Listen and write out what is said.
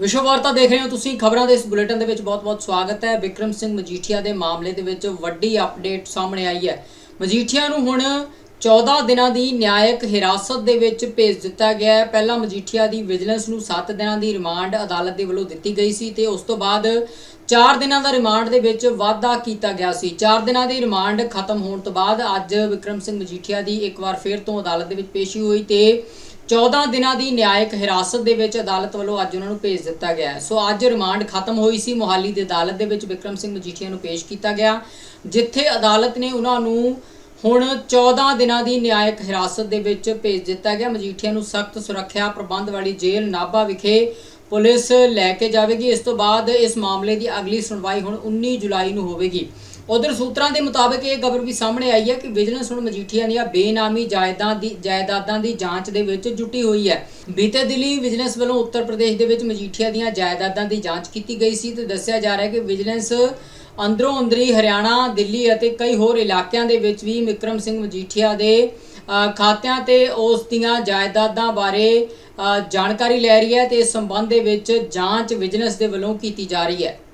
ਵਿਸ਼ਵ ਵਾਰਤਾ ਦੇਖ ਰਹੇ ਹੋ ਤੁਸੀਂ, ਖਬਰਾਂ ਦੇ ਇਸ ਬੁਲੇਟਿਨ ਦੇ ਵਿੱਚ ਬਹੁਤ-ਬਹੁਤ ਸਵਾਗਤ ਹੈ। ਵਿਕਰਮ ਸਿੰਘ ਮਜੀਠੀਆ ਦੇ ਮਾਮਲੇ ਦੇ ਵਿੱਚ ਵੱਡੀ ਅਪਡੇਟ ਸਾਹਮਣੇ ਆਈ ਹੈ। ਮਜੀਠੀਆ ਨੂੰ ਹੁਣ 14 ਦਿਨਾਂ ਦੀ ਨਿਆਇਕ ਹਿਰਾਸਤ ਦੇ ਵਿੱਚ ਭੇਜ ਦਿੱਤਾ ਗਿਆ ਹੈ। ਪਹਿਲਾਂ ਮਜੀਠੀਆ ਦੀ ਵਿਜੀਲੈਂਸ ਨੂੰ 7 ਦਿਨਾਂ ਦੀ ਰਿਮਾਂਡ ਅਦਾਲਤ ਦੇ ਵੱਲੋਂ ਦਿੱਤੀ ਗਈ ਸੀ ਤੇ ਉਸ ਤੋਂ ਬਾਅਦ 4 ਦਿਨਾਂ ਦਾ ਰਿਮਾਂਡ ਦੇ ਵਿੱਚ ਵਾਧਾ ਕੀਤਾ ਗਿਆ ਸੀ। 4 ਦਿਨਾਂ ਦੀ ਰਿਮਾਂਡ ਖਤਮ ਹੋਣ ਤੋਂ ਬਾਅਦ ਅੱਜ ਵਿਕਰਮ ਸਿੰਘ ਮਜੀਠੀਆ ਦੀ ਇੱਕ ਵਾਰ ਫਿਰ ਤੋਂ ਅਦਾਲਤ ਦੇ ਵਿੱਚ ਪੇਸ਼ੀ ਹੋਈ ਤੇ 14 ਦਿਨਾਂ ਦੀ ਨਿਆਇਕ ਹਿਰਾਸਤ ਦੇ ਵਿੱਚ ਅਦਾਲਤ ਵੱਲੋਂ ਅੱਜ ਉਹਨਾਂ ਨੂੰ ਭੇਜ ਦਿੱਤਾ ਗਿਆ ਹੈ। ਸੋ ਅੱਜ ਰਿਮਾਂਡ ਖਤਮ ਹੋਈ ਸੀ। ਮੋਹਾਲੀ ਦੀ ਅਦਾਲਤ ਦੇ ਵਿੱਚ ਵਿਕਰਮ ਸਿੰਘ ਮਜੀਠੀਆ ਨੂੰ ਪੇਸ਼ ਕੀਤਾ ਗਿਆ। ਜਿੱਥੇ ਅਦਾਲਤ ਨੇ ਉਹਨਾਂ ਨੂੰ ਹੁਣ 14 ਦਿਨਾਂ ਦੀ ਨਿਆਇਕ ਹਿਰਾਸਤ ਦੇ ਵਿੱਚ ਭੇਜ ਦਿੱਤਾ ਗਿਆ। ਮਜੀਠੀਆ ਨੂੰ ਸਖਤ ਸੁਰੱਖਿਆ ਪ੍ਰਬੰਧ ਵਾਲੀ ਜੇਲ੍ਹ ਨਾਭਾ ਵਿਖੇ ਪੁਲਿਸ ਲੈ ਕੇ ਜਾਵੇਗੀ। ਇਸ ਤੋਂ ਬਾਅਦ ਇਸ ਮਾਮਲੇ ਦੀ ਅਗਲੀ ਸੁਣਵਾਈ ਹੁਣ 19 ਜੁਲਾਈ ਨੂੰ ਹੋਵੇਗੀ। ਉਧਰ ਸੂਤਰਾਂ ਦੇ ਮੁਤਾਬਕ ਇਹ ਖਬਰ ਵੀ ਸਾਹਮਣੇ ਆਈ ਹੈ ਕਿ ਵਿਜੀਲੈਂਸ ਹੁਣ ਮਜੀਠੀਆ ਦੀਆਂ ਬੇਨਾਮੀ ਜਾਇਦਾਦਾਂ ਦੀ ਜਾਇਦਾਦਾਂ ਦੀ ਜਾਂਚ ਦੇ ਵਿੱਚ ਜੁਟੀ ਹੋਈ ਹੈ। ਬੀਤੇ ਦਿਨੀ ਵਿਜੀਲੈਂਸ ਵੱਲੋਂ ਉੱਤਰ ਪ੍ਰਦੇਸ਼ ਦੇ ਵਿੱਚ ਮਜੀਠੀਆ ਦੀਆਂ ਜਾਇਦਾਦਾਂ ਦੀ ਜਾਂਚ ਕੀਤੀ ਗਈ ਸੀ ਤੇ ਦੱਸਿਆ ਜਾ ਰਿਹਾ ਹੈ ਕਿ ਵਿਜੀਲੈਂਸ ਅੰਦਰੋਂ ਅੰਦਰੀ ਹਰਿਆਣਾ, ਦਿੱਲੀ ਅਤੇ ਕਈ ਹੋਰ ਇਲਾਕਿਆਂ ਦੇ ਵਿੱਚ ਵੀ ਵਿਕਰਮ ਸਿੰਘ ਮਜੀਠੀਆ ਦੇ ਖਾਤਿਆਂ ਤੇ ਉਸ ਦੀਆਂ ਜਾਇਦਾਦਾਂ ਬਾਰੇ ਜਾਣਕਾਰੀ ਲੈ ਰਹੀ ਹੈ ਤੇ ਇਸ ਸੰਬੰਧ ਦੇ ਵਿੱਚ ਜਾਂਚ ਵਿਜੀਲੈਂਸ ਦੇ ਵੱਲੋਂ ਕੀਤੀ ਜਾ ਰਹੀ ਹੈ।